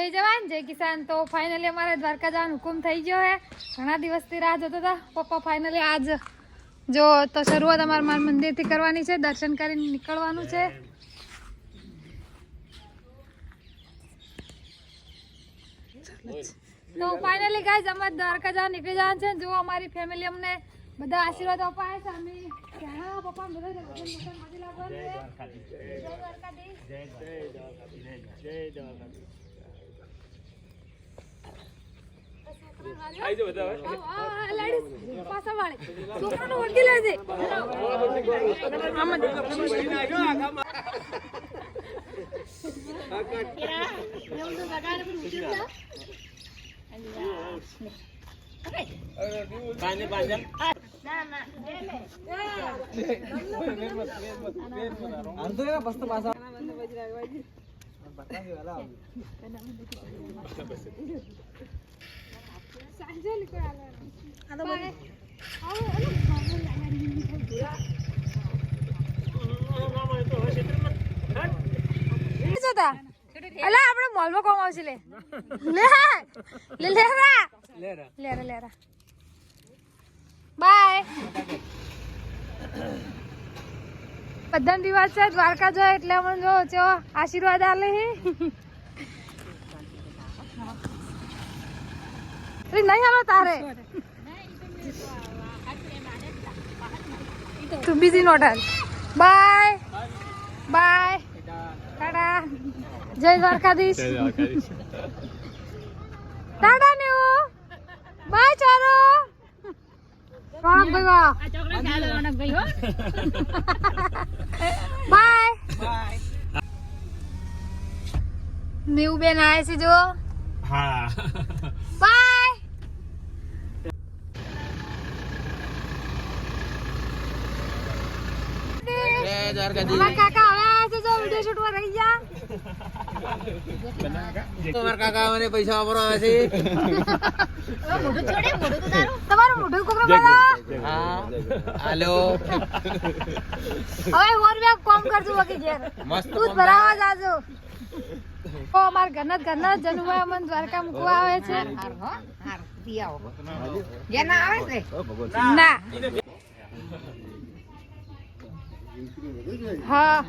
જય જવાન, જય કિસાન. તો ફાઇનલી અમારે દ્વારકા જવાનો હુકુમ થઈ ગયો હે ઘણા દિવસથી રાહ જોતા હતા. પપ્પા ફાઇનલી આજ જો તો શરૂઆત અમારે મારા મંદિરથી કરવાની છે. દર્શન કરીને નીકળવાનું છે. તો ફાઇનલી ગાઈઝ અમારે દ્વારકા જવા નીકળી જવાનું છે. જો અમારી ફેમિલી અમને બધા આશીર્વાદ અપાય છે. અમે પપ્પા? ભજનમાંથી લાગવાનું છે. જય દ્વારકાધીશ. આ, આ ladies પાછા વાળી. છોકરાનું વળગી લેજે. આમ જ. સાંજે નીકળ્યા બાય. આવો, અલા, આપણે મોલમાં કોમ આવશે લે. લે. લે લેરા લેરા લેરા બાય. બધાને રિવાજ છે દ્વારકા જો એટલે અમને જો ચો આશીર્વાદ આલે હે. અરે નહીં હાલો તારે. તું બીજી નોટ હાલ બાય બાય ટાટા જય દ્વારકાધીશ ટાટા ને બાય ચારો રોણક ભાઈ બાય નેવું બેન આવે છે જો હા બાય અમારા કાકા હવે છે જો વીડિયો શૂટમાં રહી ગયા તમાર કાકા મને પૈસા વાપરવા આવે છે તમારું મોઢું કોકરો બધા હા હાલો હવે ઓર બે કોમ કરજો બાકી ઘેર મસ્ત દૂધ ભરાવા જાજો ઓ અમાર ઘરના જ ઘરના જનુભાઈ અમને દ્વારકા મૂકવા આવે છે ના હા